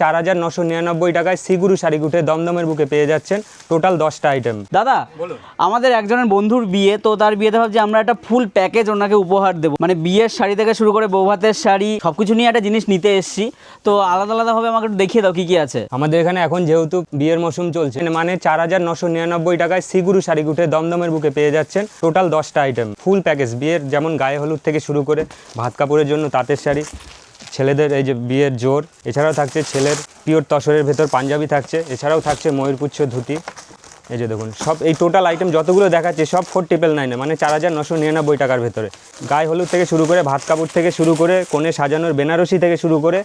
চার হাজার নশো নিরানব্বই টাকায় সিগুরু শাড়িগুটে দমদমের বুকে পেয়ে যাচ্ছেন টোটাল দশটা আইটেম দাদা আমাদের একজনের বন্ধুর বিয়ে তো তার বিয়েতে ভাবছি আমরা একটা ফুল প্যাকেজ ওনাকে উপহার দেবো। মানে বিয়ের শাড়ি থেকে শুরু করে বৌভাতের শাড়ি সবকিছু নিয়ে একটা জিনিস নিতে এসেছি। তো আলাদা আলাদাভাবে আমাকে একটু দেখিয়ে দাও কি কি আছে। আমাদের এখানে এখন যেহেতু বিয়ের মৌসুম চলছে মানে চার হাজার নশো নিরানব্বই টাকায় সিগুরু শাড়িগুটে দমদমের বুকে পেয়ে যাচ্ছেন টোটাল দশটা আইটেম ফুল প্যাকেজ বিয়ের যেমন গায়ে হলুদ থেকে শুরু করে ভাত কাপড়ের জন্য তাঁতের শাড়ি। ছেলেদের এই যে বিয়ের জোর, এছাড়াও থাকছে ছেলের পিওর তসরের ভেতর পাঞ্জাবি থাকছে, এছাড়াও থাকছে ময়ূরপুচ্ছ ধুতি। এই যে দেখুন, সব এই টোটাল আইটেম যতগুলো দেখাচ্ছে, সব ফোর ট্রিপল নাইনে মানে চার হাজার নশো নিরানব্বই টাকার ভেতরে। গায়ে হলুদ থেকে শুরু করে, ভাত কাপড় থেকে শুরু করে, কোণে সাজানোর বেনারসি থেকে শুরু করে,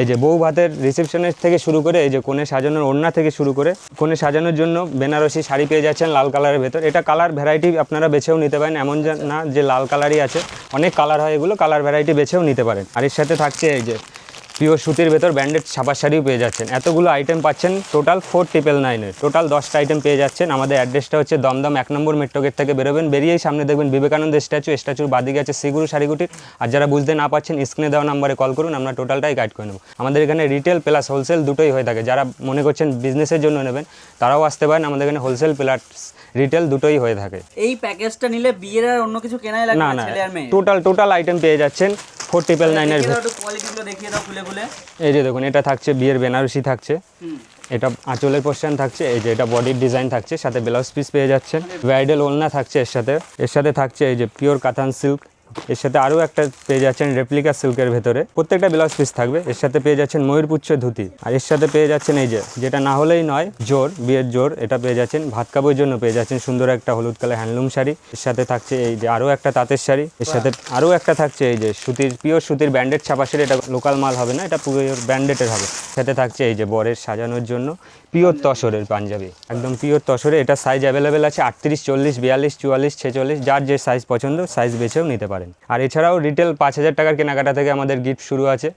এই যে বউ ভাতের রিসেপশনের থেকে শুরু করে, এই যে কোণে সাজানোর ওড়না থেকে শুরু করে, কোণে সাজানোর জন্য বেনারসি শাড়ি পেয়ে যাচ্ছেন লাল কালারের ভেতর। এটা কালার ভ্যারাইটি আপনারা বেছেও নিতে পারেন, এমন না যে লাল কালারই আছে। অনেক কালার হয় এগুলো কালার ভ্যারাইটি বেছেও নিতে পারেন। আর এর সাথে থাকছে এই যে পিওর সুতির ভেতর ব্যান্ডেড ছাপার শাড়িও পেয়ে যাচ্ছেন। এতগুলো আইটেম পাচ্ছেন টোটাল ফোর ট্রিপল নাইনের টোটাল দশটা আইটেম পেয়ে যাচ্ছেন। আমাদের অ্যাড্রেসটা হচ্ছে দমদম এক নম্বর মেট্রো গেট থেকে বেরোবেন। বেরিয়েই সামনে দেখবেন বিবেকানন্দ স্ট্যাচু স্ট্যাচুর বাদিকে আছে সিগুরু শাড়িগুটির। আর যারা বুঝতে না পারছেন স্ক্রিনে দেওয়া নাম্বারে কল করুন আমরা টোটালটাই গাইড করে নেব। আমাদের এখানে রিটেল প্লাস হোলসেল দুটোই হয়ে থাকে। যারা মনে করছেন বিজনেসের জন্য নেবেন তারাও আসতে পারেন। আমাদের এখানে হোলসেল প্লাস রিটেল দুটোই হয়ে থাকে। এই প্যাকেজটা নিলে বিয়ের আর অন্য কিছু কেনাই লাগবে না না টোটাল টোটাল আইটেম পেয়ে যাচ্ছেন। ফোর ট্রিপল নাইনের এই যে দেখুন এটা থাকছে বিয়ের বেনারসি থাকছে। এটা আঁচলের পোর্শন থাকছে এই যে এটা বডির ডিজাইন থাকছে সাথে ব্লাউজ পিস পেয়ে যাচ্ছেন। ব্রাইডাল ওলনা থাকছে এর সাথে। এর সাথে থাকছে এই যে পিওর কাতান সিল্ক এর সাথে আরও একটা পেয়ে যাচ্ছেন রেপ্লিকা সিল্কের ভেতরে। প্রত্যেকটা ব্লাউজ পিস থাকবে। এর সাথে পেয়ে যাচ্ছেন ময়ূরপুচ্ছ ধুতি। আর এর সাথে পেয়ে যাচ্ছেন এই যে, যেটা না হলেই নয়, জোর, বিয়ের জোর, এটা পেয়ে যাচ্ছেন ভাত কাপড়ের জন্য পেয়ে যাচ্ছেন সুন্দর একটা হলুদ কালার হ্যান্ডলুম শাড়ি। এর সাথে থাকছে এই যে আরও একটা তাঁতের শাড়ি। এর সাথে আরও একটা থাকছে এই যে সুতির পিওর সুতির ব্যান্ডেড ছাপা শাড়ি। এটা লোকাল মাল হবে না, এটা পিওর ব্যান্ডেডের হবে। সাথে থাকছে এই যে বরের সাজানোর জন্য পিওর তসরের পাঞ্জাবি। একদম পিওর তসরে, এটা সাইজ অ্যাভেলেবেল আছে আটত্রিশ, চল্লিশ, বিয়াল্লিশ, চুয়াল্লিশ, ছেচল্লিশ, যার যে সাইজ পছন্দ সাইজ বেছেও নিতে পারেন। আর এছাড়াও রিটেল পাঁচ হাজার টাকার কেনাকাটা থেকে আমাদের গিফট শুরু আছে।